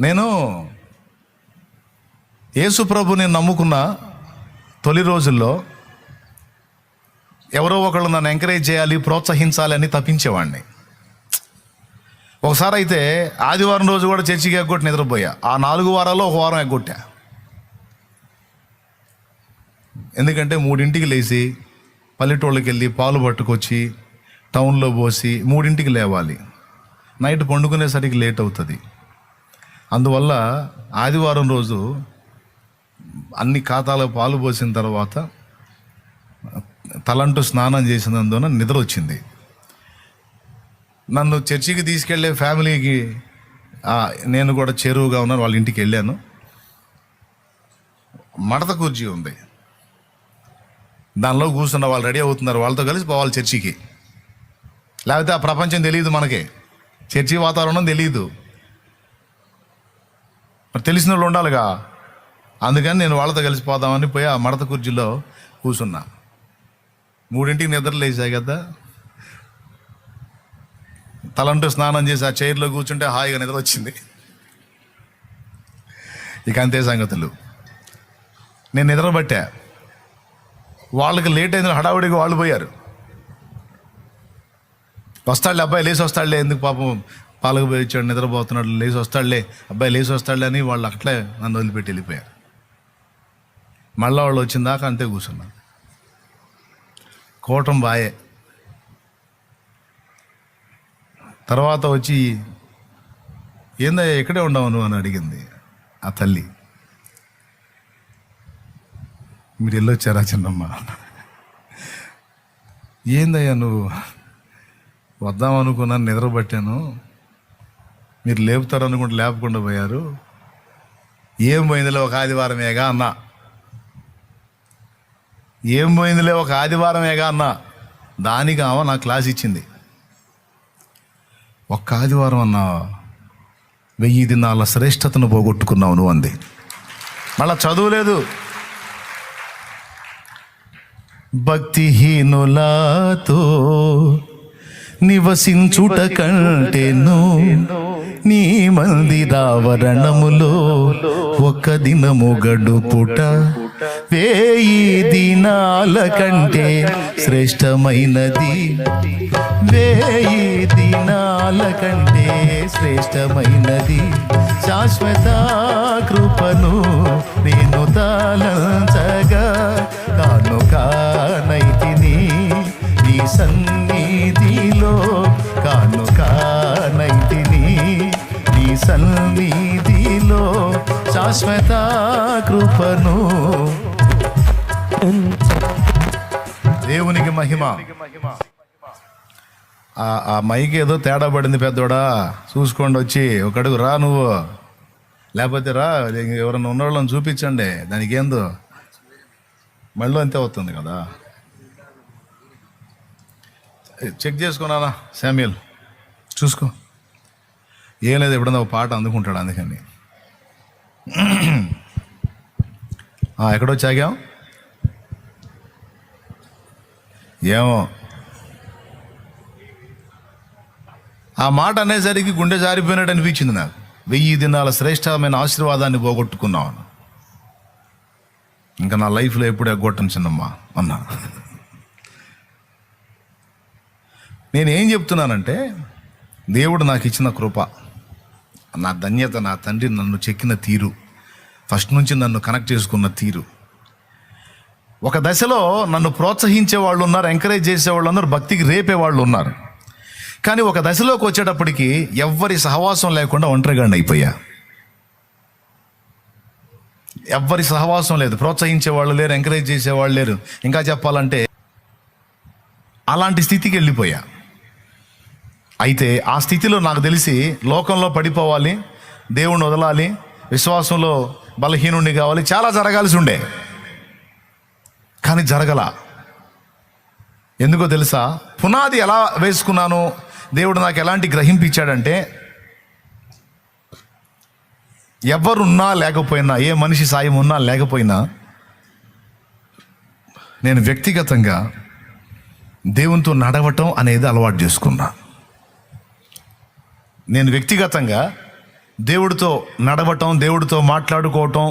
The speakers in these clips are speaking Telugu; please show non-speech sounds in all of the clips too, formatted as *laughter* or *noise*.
నేను యేసు ప్రభుని నమ్ముకున్న తొలి రోజుల్లో ఎవరో ఒకళ్ళు నన్ను ఎంకరేజ్ చేయాలి ప్రోత్సహించాలి అని తప్పించేవాడిని. ఒకసారి అయితే ఆదివారం రోజు కూడా చర్చికి ఎగ్గొట్టి నిద్రపోయా. ఆ నాలుగు వారాల్లో ఒక వారం ఎగ్గొట్టా. ఎందుకంటే మూడింటికి లేచి పల్లెటూళ్ళకి వెళ్ళి పాలు పట్టుకొచ్చి టౌన్లో పోసి మూడింటికి లేవాలి. నైట్ పండుకునేసరికి లేట్ అవుతుంది. అందువల్ల ఆదివారం రోజు అన్ని ఖాతాలో పాలు పోసిన తర్వాత తలంటూ స్నానం చేసినందున నిద్ర వచ్చింది. నన్ను చర్చికి తీసుకెళ్ళే ఫ్యామిలీకి నేను కూడా చేరువుగా ఉన్నాను వాళ్ళ ఇంటికి వెళ్ళాను. మడత కుర్చీ ఉంది. దానిలో కూర్చున్న వాళ్ళు రెడీ అవుతున్నారు వాళ్ళతో కలిసి పోవాలి చర్చికి. లేకపోతే ఆ ప్రపంచం తెలియదు మనకి. చర్చి వాతావరణం తెలియదు. మరి తెలిసిన వాళ్ళు ఉండాలిగా. అందుకని నేను వాళ్ళతో కలిసిపోదామని పోయి ఆ మడత కుర్చీలో కూర్చున్నా మూడింటికి నిద్ర లేచాయి కదా. తలంటూ స్నానం చేసి ఆ చైర్లో కూర్చుంటే హాయిగా నిద్ర వచ్చింది. ఇక అంతే సంగతులు. నేను నిద్రపట్టా. వాళ్ళకి లేట్ అయింది హడావుడిగా వాళ్ళు పోయారు. వస్తాళ్ళే అబ్బాయి లేచి వస్తాడులే ఎందుకు పాపం పాలకు పోయి వచ్చాడు నిద్రపోతున్నాడు లేచి వస్తాడులే. అబ్బాయి లేచి వస్తాడులే అని వాళ్ళు అట్లే నన్ను వదిలిపెట్టి వెళ్ళిపోయారు. మళ్ళీ వాళ్ళు వచ్చిన దాకా అంతే కూర్చున్నారు. కోటం బాయే తర్వాత వచ్చి ఏందయ్యా ఇక్కడే ఉండవు నువ్వు? అని అడిగింది ఆ తల్లి. మీరు వెళ్ళొచ్చారా చిన్నమ్మ? ఏందయ్యా నువ్వు? వద్దాం అనుకున్నాను నిద్రపట్టాను. మీరు లేపుతారు అనుకుంటే లేపకుండా పోయారు. ఏం పోయిందిలే ఒక ఆదివారమేగా అన్నా. ఏం పోయిందిలే ఒక ఆదివారమేగా అన్నా. దానికి ఆమె నా క్లాస్ ఇచ్చింది. ఒక్క ఆదివారం అన్నా వెయ్యి దినాల శ్రేష్టతను పోగొట్టుకున్నావు నువ్వు అంది. మళ్ళా చదువులేదు భక్తిహీనులాతో నివసించుట కంటేను నీ మందిరావరణములో ఒక దినము గడుపుట. వేయి దినాల కంటే శ్రేష్టమైనది. వేయి దినాల కంటే శ్రేష్టమైనది. శాశ్వత కృపను నేను తలంచగా కాను కానైతిని నీ సన్నిధి శాశ్వత కృపను. దేవునికి మహిమ. ఆ మైకి ఏదో తేడా పడింది పెద్దోడా. చూసుకోండి వచ్చి ఒక అడుగు రా నువ్వు. లేకపోతే రా ఎవరన్నా ఉన్నవాళ్ళని చూపించండి. దానికి ఏందో. మళ్ళీ అంతే అవుతుంది కదా. చెక్ చేసుకున్నానా శామ్యుల్ చూసుకో. ఏం లేదు ఎప్పుడన్నా ఒక పాట అందుకుంటాడు అందుకని. *clears throat* ఎక్కడొచ్చాగాం ఏమో. ఆ మాట అనేసరికి గుండె జారిపోయినట్టు అనిపించింది నాకు. వెయ్యి దినాల శ్రేష్టమైన ఆశీర్వాదాన్ని పోగొట్టుకున్నాను. ఇంకా నా లైఫ్లో ఎప్పుడు ఎగ్గొట్టను చిన్నమ్మా అన్నా. నేను ఏం చెప్తున్నానంటే దేవుడు నాకు ఇచ్చిన కృప. నా ధన్యత నా తండ్రి నన్ను చెక్కిన తీరు. ఫస్ట్ నుంచి నన్ను కనెక్ట్ చేసుకున్న తీరు. ఒక దశలో నన్ను ప్రోత్సహించే వాళ్ళు ఉన్నారు ఎంకరేజ్ చేసే వాళ్ళు ఉన్నారు భక్తికి రేపే వాళ్ళు ఉన్నారు. కానీ ఒక దశలోకి వచ్చేటప్పటికి ఎవ్వరి సహవాసం లేకుండా ఒంటరిగాండి అయిపోయా. ఎవ్వరి సహవాసం లేదు. ప్రోత్సహించే వాళ్ళు లేరు ఎంకరేజ్ చేసేవాళ్ళు లేరు. ఇంకా చెప్పాలంటే అలాంటి స్థితికి వెళ్ళిపోయా. అయితే ఆ స్థితిలో నాకు తెలిసి లోకంలో పడిపోవాలి దేవుణ్ణి వదలాలి విశ్వాసంలో బలహీనుణ్ణి కావాలి చాలా జరగాల్సి ఉండే. కానీ జరగల. ఎందుకో తెలుసా? పునాది ఎలా వేసుకున్నాను దేవుడు నాకు ఎలాంటి గ్రహింపించాడంటే ఎవరున్నా లేకపోయినా ఏ మనిషి సాయం ఉన్నా లేకపోయినా నేను వ్యక్తిగతంగా దేవునితో నడవటం అనేది అలవాటు చేసుకున్నా. నేను వ్యక్తిగతంగా దేవుడితో నడవటం దేవుడితో మాట్లాడుకోవటం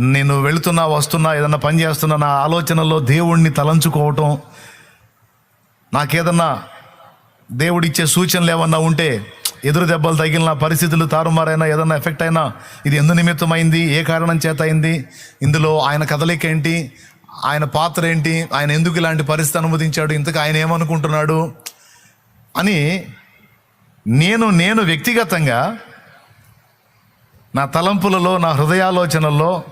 నేను వెళుతున్నా వస్తున్నా ఏదన్నా పని చేస్తున్నా నా ఆలోచనలో దేవుణ్ణి తలంచుకోవటం నాకేదన్నా దేవుడిచ్చే సూచనలు ఏమన్నా ఉంటే ఎదురు దెబ్బలు తగిలిన పరిస్థితులు తారుమారైనా ఏదన్నా ఎఫెక్ట్ అయినా ఇది ఎందు నిమిత్తమైంది ఏ కారణం చేత అయింది ఇందులో ఆయన కదలిక ఏంటి ఆయన పాత్ర ఏంటి ఆయన ఎందుకు ఇలాంటి పరిస్థితి అనుమతించాడు ఇంతకు ఆయన ఏమనుకుంటున్నాడు అని నేను నేను వ్యక్తిగతంగా నా తలంపులలో నా హృదయాలోచనల్లో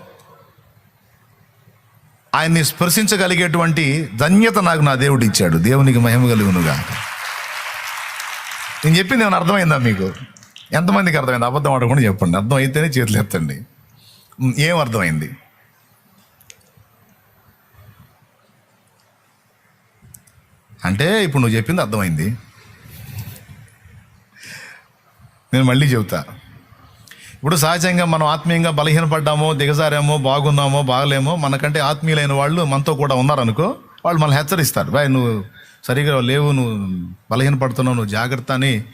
ఆయన్ని స్పర్శించగలిగేటువంటి ధన్యత నాకు నా దేవుడు ఇచ్చాడు. దేవునికి మహిమ కలుగునుగా నేను చెప్పింది ఏమైనా అర్థమైందా మీకు? ఎంతమందికి అర్థమైంది? అబద్ధం ఆడకుండా చెప్పండి. అర్థం అయితేనే చేతులు ఎత్తండి. ఏం అర్థమైంది? అంటే ఇప్పుడు నువ్వు చెప్పింది అర్థమైంది. నేను మళ్ళీ చెబుతా. ఇప్పుడు సహజంగా మనం ఆత్మీయంగా బలహీనపడ్డామో దిగజారామో బాగున్నామో బాగలేమో మనకంటే ఆత్మీయులైన వాళ్ళు మనతో కూడా ఉన్నారనుకో వాళ్ళు మనల్ని హెచ్చరిస్తారు. బాయ్ నువ్వు సరిగా లేవు నువ్వు బలహీనపడుతున్నావు నువ్వు జాగ్రత్త అని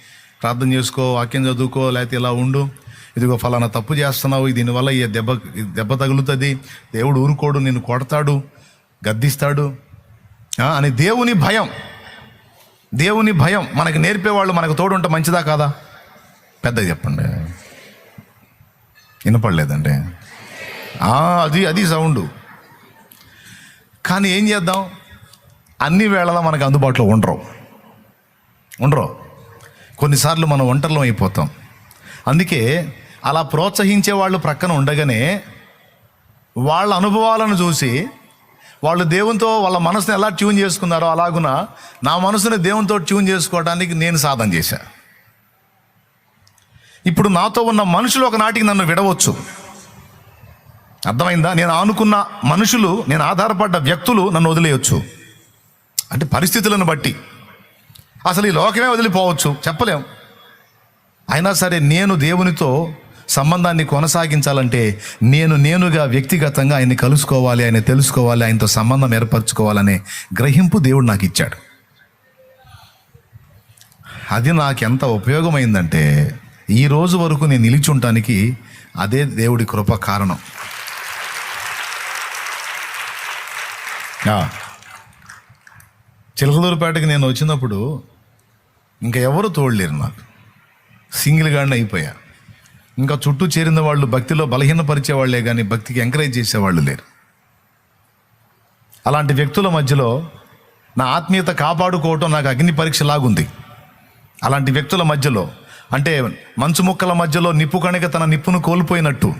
ప్రార్థన చేసుకో వాక్యం చదువుకో లేకపోతే ఇలా ఉండు. ఇదిగో ఫలానా తప్పు చేస్తున్నావు దీనివల్ల ఈ దెబ్బ దెబ్బ తగులుతుంది. దేవుడు ఊరుకోడు నిన్ను కొడతాడు గద్దిస్తాడు. అని దేవుని భయం. దేవుని భయం. మనకు నేర్పేవాళ్ళు మనకు తోడుంటే మంచిదా కాదా? పెద్దగా చెప్పండి. వినపడలేదండి. అది అది సౌండ్. కానీ ఏం చేద్దాం? అన్ని వేళలా మనకు అందుబాటులో ఉండరు. ఉండరు. కొన్నిసార్లు మనం ఒంటరిలో అయిపోతాం. అందుకే అలా ప్రోత్సహించే వాళ్ళు ప్రక్కన ఉండగానే వాళ్ళ అనుభవాలను చూసి వాళ్ళు దేవునితో వాళ్ళ మనసుని ఎలా ట్యూన్ చేసుకున్నారో అలాగున నా మనసుని దేవునితో ట్యూన్ చేసుకోవడానికి నేను సాధన చేశా. ఇప్పుడు నాతో ఉన్న మనుషులు ఒకనాటికి నన్ను విడవచ్చు. అర్థమైందా? నేను ఆనుకున్న మనుషులు నేను ఆధారపడ్డ వ్యక్తులు నన్ను వదిలేయచ్చు. అంటే పరిస్థితులను బట్టి. అసలు ఈ లోకమే వదిలిపోవచ్చు. చెప్పలేం. అయినా సరే నేను దేవునితో సంబంధాన్ని కొనసాగించాలంటే నేను నేనుగా వ్యక్తిగతంగా ఆయన్ని కలుసుకోవాలి ఆయన తెలుసుకోవాలి ఆయనతో సంబంధం ఏర్పరచుకోవాలనే గ్రహింపు దేవుడు నాకు ఇచ్చాడు. అది నాకు ఎంత ఉపయోగమైందంటే ఈ రోజు వరకు నేను నిలిచి ఉండటానికి అదే దేవుడి కృప కారణం. చిలకలూరుపేటకి నేను వచ్చినప్పుడు ఇంకా ఎవరు తోడలేరు నాకు. సింగిల్ గాడిని అయిపోయా. ఇంకా చుట్టూ చేరిన వాళ్ళు భక్తిలో బలహీనపరిచే వాళ్ళే కానీ భక్తికి ఎంకరేజ్ చేసేవాళ్ళు లేరు. అలాంటి వ్యక్తుల మధ్యలో నా ఆత్మీయత కాపాడుకోవటం నాకు అగ్ని పరీక్ష లాగుంది అలాంటి వ్యక్తుల మధ్యలో అంటే మంచు ముక్కల మధ్యలో నిప్పు కణిక తన నిప్పును కోల్పోయినట్టు.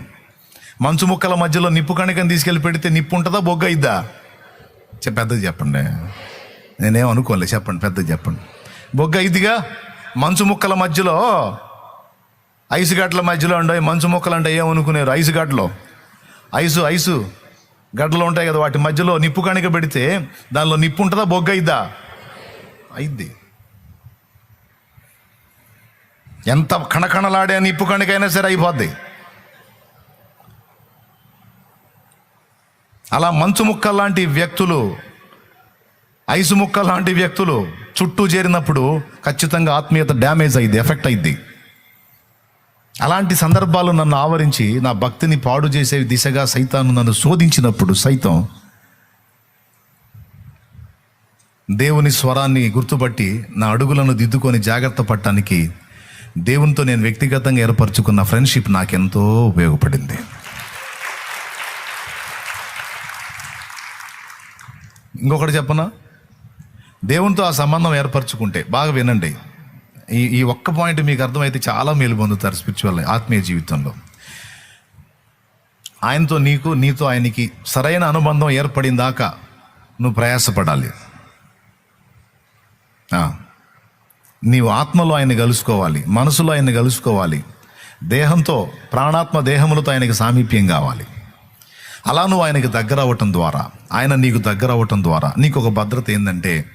మంచు ముక్కల మధ్యలో నిప్పు కణికను తీసుకెళ్ళి పెడితే నిప్పు ఉంటుందా బొగ్గ ఇద్దా పెద్దది చెప్పండి. నేనేం అనుకోలే చెప్పండి పెద్దది చెప్పండి. బొగ్గ ఇదిగా మంచు ముక్కల మధ్యలో ఐసు గడ్డల మధ్యలో ఉండవు మంచు ముక్కలు అంటే ఏమనుకునేరు ఐసు గడ్డలో. ఐసు ఐసు గడ్డలు ఉంటాయి కదా వాటి మధ్యలో నిప్పు కణిక పెడితే దానిలో నిప్పు ఉంటుందా బొగ్గ ఇద్దా అయిద్ది. ఎంత కణకణలాడే నిప్పు కణికైనా సరే అయిపోద్ది. అలా మంచు ముక్క లాంటి వ్యక్తులు ఐసు ముక్క లాంటి వ్యక్తులు చుట్టూ చేరినప్పుడు ఖచ్చితంగా ఆత్మీయత డ్యామేజ్ అయింది ఎఫెక్ట్ అయింది అలాంటి సందర్భాలు నన్ను ఆవరించి నా భక్తిని పాడు చేసే దిశగా సైతాను నన్ను శోధించినప్పుడు సైతం దేవుని స్వరాన్ని గుర్తుపట్టి నా అడుగులను దిద్దుకొని జాగ్రత్త పడటానికి దేవునితో నేను వ్యక్తిగతంగా ఏర్పరచుకున్న ఫ్రెండ్షిప్ నాకెంతో ఉపయోగపడింది. ఇంకొకటి చెప్పనా? దేవునితో ఆ సంబంధం ఏర్పరచుకుంటే బాగా వినండి. ఈ ఈ ఒక్క పాయింట్ మీకు అర్థమైతే చాలా మేలు పొందుతారు స్పిరిచువల్ ఆత్మీయ జీవితంలో. ఆయనతో నీకు నీతో ఆయనకి సరైన అనుబంధం ఏర్పడిన దాకా నువ్వు ప్రయాసపడాలి ఆ. నీవు ఆత్మలో ఆయన్ని కలుసుకోవాలి మనసులో ఆయన్ని కలుసుకోవాలి. దేహంతో ప్రాణాత్మ దేహములతో ఆయనకి సామీప్యం కావాలి. అలా నువ్వు ఆయనకి దగ్గర అవ్వటం ద్వారా ఆయన నీకు దగ్గర అవ్వటం ద్వారా నీకు ఒక భద్రత ఏంటంటే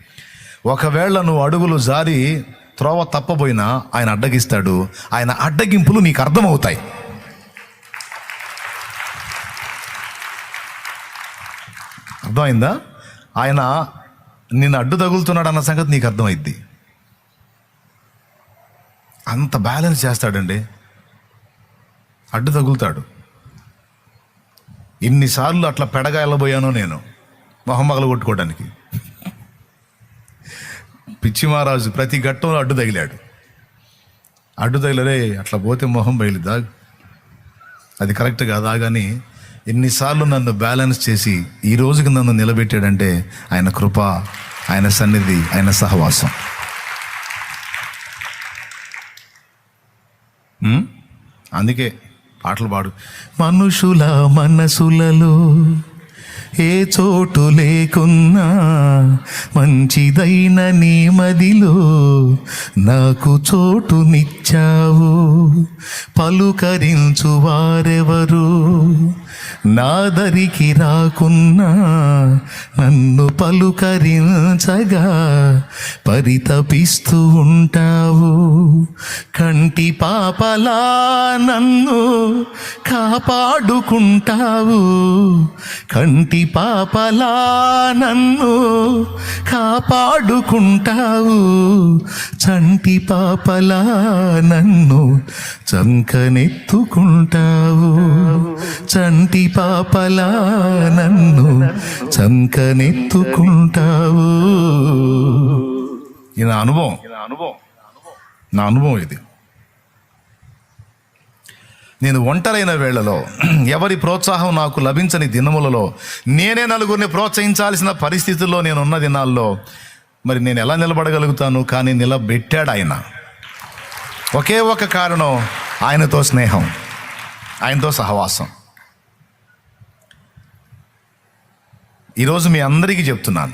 ఒకవేళ నువ్వు అడుగులు జారి త్రోవ తప్పబోయినా ఆయన అడ్డగిస్తాడు ఆయన అడ్డగింపులు నీకు అర్థమవుతాయి. అర్థమైందా? ఆయన నిన్ను అడ్డు తగులుతున్నాడు అన్న సంగతి నీకు అర్థమైద్ది. అంత బ్యాలెన్స్ చేస్తాడండి. అడ్డు తగులుతాడు. ఇన్నిసార్లు అట్లా పెడగా వెళ్ళబోయానో నేను మొహం కొట్టుకోవడానికి పిచ్చి మహారాజు ప్రతి ఘట్టంలో అడ్డు తగిలాడు. అడ్డు తగిలరే అట్లా పోతే మొహం బయలుదా అది కరెక్ట్ కాదా? కానీ ఎన్నిసార్లు నన్ను బ్యాలెన్స్ చేసి ఈ రోజుకి నన్ను నిలబెట్టాడంటే ఆయన కృప ఆయన సన్నిధి ఆయన సహవాసం. అందుకే పాటలు పాడు. మనుషుల మనసులలో ఏ చోటు లేకున్నా మంచిదైన నీ మదిలో నాకు ఇచ్చావు పలుకరించు వారెవరు? నాదరికి రాకున్నా నన్ను పలుకరించగా పరితపిస్తూ ఉంటావు. కంటి పాపలా నన్ను కాపాడుకుంటావు. కంటి పాపలా నన్ను కాపాడుకుంటావు. చంటి పాపలా నన్ను చంకనెత్తుకుంటావు. చంటి పాపలా నన్ను చంకనెత్తుకుంటావు. ఇది నా అనుభవం. నా అనుభవం ఇది. నేను ఒంటరైన వేళలో ఎవరి ప్రోత్సాహం నాకు లభించని దినములలో నేనే నలుగురిని ప్రోత్సహించాల్సిన పరిస్థితుల్లో నేను ఉన్న దినాల్లో మరి నేను ఎలా నిలబడగలుగుతాను? కానీ నిలబెట్టాడు ఆయన. ఒకే ఒక కారణం ఆయనతో స్నేహం ఆయనతో సహవాసం. ఈరోజు మీ అందరికీ చెప్తున్నాను.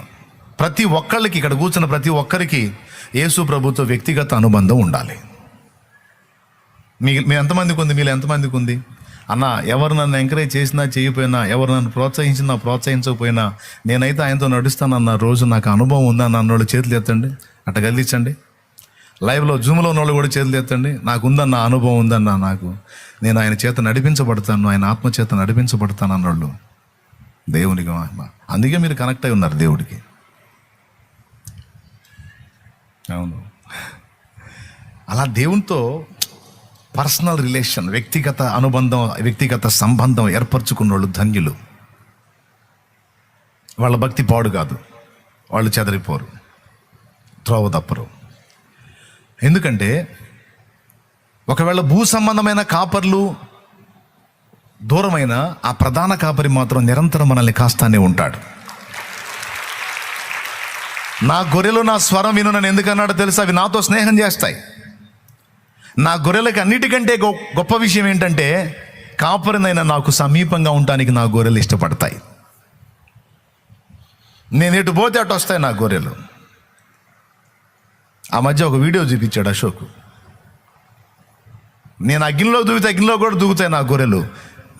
ప్రతి ఒక్కళ్ళకి ఇక్కడ కూర్చున్న ప్రతి ఒక్కరికి యేసు ప్రభుతో వ్యక్తిగత అనుబంధం ఉండాలి. మీ మీ ఎంతమందికి ఉంది మీరు ఎంతమందికి ఉంది అన్న ఎవరు నన్ను ఎంకరేజ్ చేసినా చేయకపోయినా ఎవరు నన్ను ప్రోత్సహించినా ప్రోత్సహించకపోయినా నేనైతే ఆయనతో నడుస్తానన్న రోజు నాకు అనుభవం ఉందా అన్నోళ్ళు చేతులు ఎత్తండి. అట్ట గదిలించండి లైవ్లో జూమ్లో ఉన్నోళ్ళు కూడా చేతులు ఎత్తండి. నాకు ఉందన్న అనుభవం ఉందన్న నాకు? నేను ఆయన చేత నడిపించబడతాను ఆయన ఆత్మ చేత నడిపించబడతాను అన్నోళ్ళు. దేవునికి మహిమ. అందుకే మీరు కనెక్ట్ అయి ఉన్నారు దేవుడికి. అవును. అలా దేవునితో పర్సనల్ రిలేషన్ వ్యక్తిగత అనుబంధం వ్యక్తిగత సంబంధం ఏర్పరచుకున్న వాళ్ళు ధన్యులు. వాళ్ళ భక్తి పాడు కాదు. వాళ్ళు చెదరిపోరు. త్రోవ తప్పరు. ఎందుకంటే ఒకవేళ భూ సంబంధమైన కాపర్లు దూరమైన ఆ ప్రధాన కాపరి మాత్రం నిరంతరం మనల్ని కాస్తానే ఉంటాడు. నా గొర్రెలు నా స్వరం విను నన్ను ఎందుకన్నాడో తెలుసు అవి నాతో స్నేహం చేస్తాయి. నా గొర్రెలకి అన్నిటికంటే గొ- గొప్ప విషయం ఏంటంటే కాపరినైనా నాకు సమీపంగా ఉండటానికి నా గొర్రెలు ఇష్టపడతాయి. నేను ఎటు పోతే అటు వస్తాయి నా గొర్రెలు. ఆ మధ్య ఒక వీడియో చూపించాడు అశోక్. నేను అగ్నిలో దూగితే అగ్నిలో కూడా దూగుతాయి నా గొర్రెలు.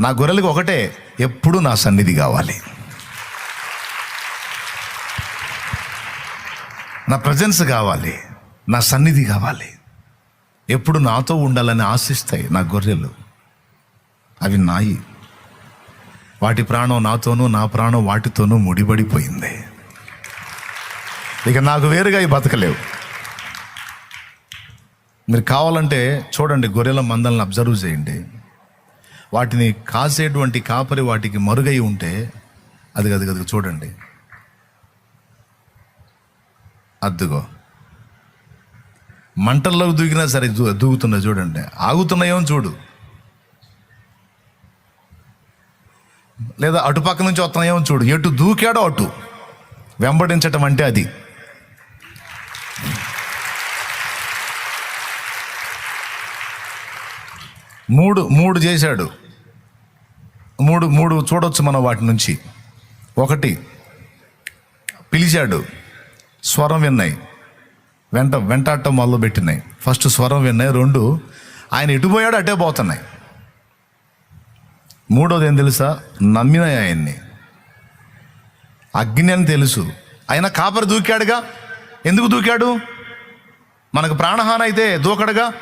నా గొర్రెలకు ఒకటే ఎప్పుడు నా సన్నిధి కావాలి. నా ప్రజెన్స్ కావాలి. నా సన్నిధి కావాలి. ఎప్పుడు నాతో ఉండాలని ఆశిస్తాయి నా గొర్రెలు. అవి నాయి. వాటి ప్రాణం నాతోనూ నా ప్రాణం వాటితోనూ ముడిపడిపోయింది. ఇక నాకు వేరుగా ఈ బతకలేవు. మీరు కావాలంటే చూడండి గొర్రెల మందలను అబ్జర్వ్ చేయండి. వాటిని కాసేటువంటి కాపరి వాటికి మరుగై ఉంటే అది అది చూడండి. అద్దుగో. మంటల్లో దూకినా సరే దూ- దూకుతున్నా చూడండి. ఆగుతున్నాయో చూడు. లేదా అటుపక్క నుంచి వస్తున్నాయో చూడు. ఎటు దూకాడో అటు. వెంబడించటం అంటే అది. మూడు మూడు చేశాడు. మూడు మూడు చూడొచ్చు మనం వాటి నుంచి. ఒకటి పిలిచాడు. స్వరం విన్నాయి. వెంట వెంటాడటం మొదలు పెట్టినాయి. ఫస్ట్ స్వరం విన్నాయి రెండు ఆయన ఎటు పోయాడు అటే పోతున్నాయి. మూడోది ఏం తెలుసా? నమ్మినాయి ఆయన్ని. అగ్ని అని తెలుసు. ఆయన కాపరి దూకాడుగా? ఎందుకు దూకాడు? మనకు ప్రాణహాని అయితే దూకడుగా?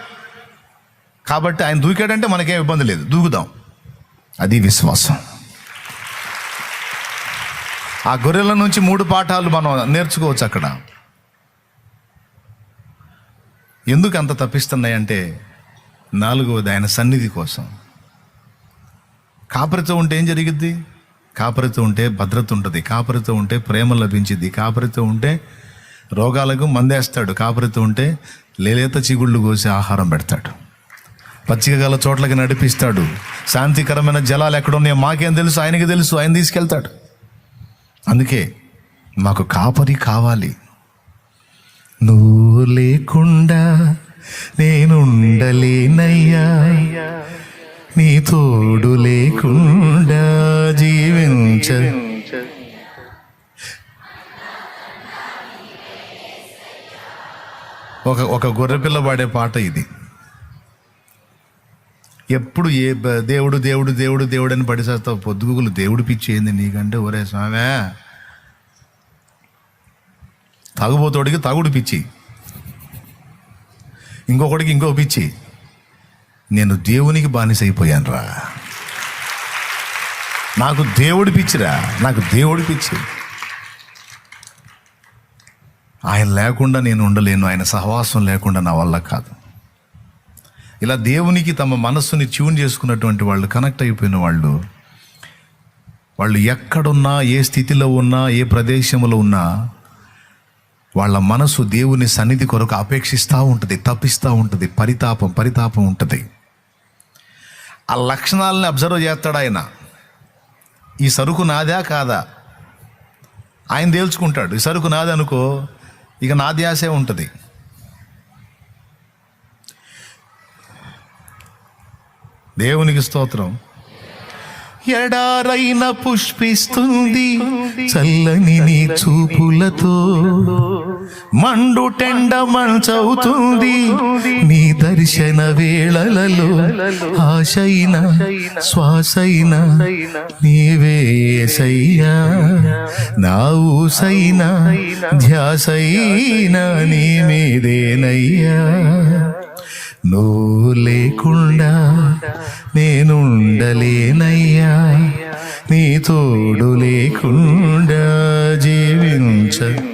కాబట్టి ఆయన దూకాడంటే మనకేం ఇబ్బంది లేదు. దూకుదాం. అది విశ్వాసం. ఆ గొర్రెల నుంచి మూడు పాఠాలు మనం నేర్చుకోవచ్చు అక్కడ. ఎందుకు అంత తప్పిస్తున్నాయంటే నాలుగవది ఆయన సన్నిధి కోసం. కాపరితో ఉంటే ఏం జరిగిద్ది? కాపరితో ఉంటే భద్రత ఉంటుంది. కాపరితో ఉంటే ప్రేమ లభించింది కాపరితో ఉంటే రోగాలకు మందేస్తాడు. కాపరితో ఉంటే లేలేత చిగుళ్ళు కోసి ఆహారం పెడతాడు. పచ్చిక గల చోట్లకి నడిపిస్తాడు. శాంతికరమైన జలాలు ఎక్కడున్నాయో మాకేం తెలుసు? ఆయనకి తెలుసు. ఆయన తీసుకెళ్తాడు. అందుకే మాకు కాపరి కావాలి. నువ్వు లేకుండా నేనుండలేనయ్యా. నీ తోడు లేకుండా జీవించ. ఒక ఒక గొర్రెపిల్ల పాడే పాట ఇది. ఎప్పుడు ఏ దేవుడు దేవుడు దేవుడు దేవుడు అని పడిసేస్తావు పొద్దుగులు దేవుడు పిచ్చి ఏంది నీకంటే? ఒరే స్వామే. తాగుబోతోడికి తాగుడు పిచ్చి. ఇంకొకడికి ఇంకో పిచ్చి. నేను దేవునికి బానిసైపోయాను రా నాకు దేవుడి పిచ్చిరా. నాకు దేవుడి పిచ్చి. ఆయన లేకుండా నేను ఉండలేను. ఆయన సహవాసం లేకుండా నా వల్ల కాదు. ఇలా దేవునికి తమ మనస్సుని ట్యూన్ చేసుకున్నటువంటి వాళ్ళు కనెక్ట్ అయిపోయిన వాళ్ళు వాళ్ళు ఎక్కడున్నా ఏ స్థితిలో ఉన్నా ఏ ప్రదేశంలో ఉన్నా వాళ్ళ మనసు దేవుని సన్నిధి కొరకు అపేక్షిస్తూ ఉంటుంది తప్పిస్తూ ఉంటుంది పరితాపం పరితాపం ఉంటుంది. ఆ లక్షణాలని అబ్జర్వ్ చేస్తాడు ఆయన. ఈ సరుకు నాదా కాదా? ఆయన తేల్చుకుంటాడు ఈ సరుకు నాదనుకో ఇక నా ధ్యాసే ఉంటుంది. దేవునికి స్తోత్రం. ఎడారైన పుష్పిస్తుంది చల్లని నీ చూపులతో. మండు టెండ మంచవుతుంది నీ దర్శన వేళలలో. ఆశైన శ్వాసైన నీవేసయ్యా నా ఊసైన ధ్యాసైన నీ మీదేనయ్యా. నువ్వు లేకుండా నేనుండలేనయ్యా నీ తోడు లేకుండా జీవించ.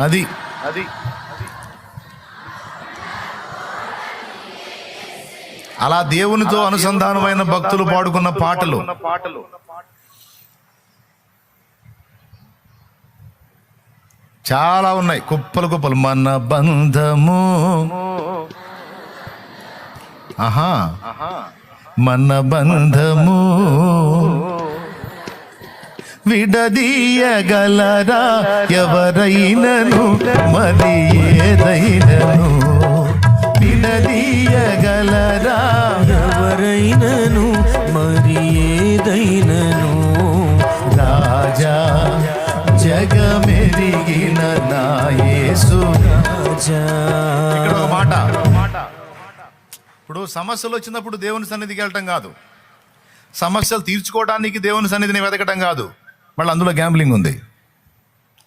అది. అది. అలా దేవునితో అనుసంధానమైన భక్తులు పాడుకున్న పాటలు. పాటలు. చాలా ఉన్నాయి. కుప్పలు కుప్పలు. మన బంధము. ఆహా. మన బంధము. విడదీయగలరా? ఎవరైనను? మరి ఏదైనను? విడదీయగలరా? ఇప్పుడు సమస్యలు వచ్చినప్పుడు దేవుని సన్నిధికి వెళ్ళటం కాదు. సమస్యలు తీర్చుకోవడానికి దేవుని సన్నిధిని వెతకటం కాదు. మళ్ళీ అందులో గ్యాంబ్లింగ్ ఉంది.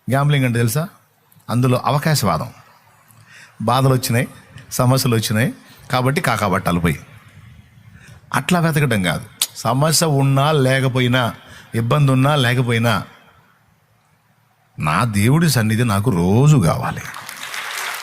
గ్యాంబ్లింగ్ అంటే తెలుసా? అందులో అవకాశవాదం. బాధలు వచ్చినాయి సమస్యలు వచ్చినాయి కాబట్టి కాకాబట్టాలు పోయి. అట్లా వెతకటం కాదు. సమస్య ఉన్నా లేకపోయినా ఇబ్బంది ఉన్నా లేకపోయినా నా దేవుడి సన్నిధి నాకు రోజు కావాలి.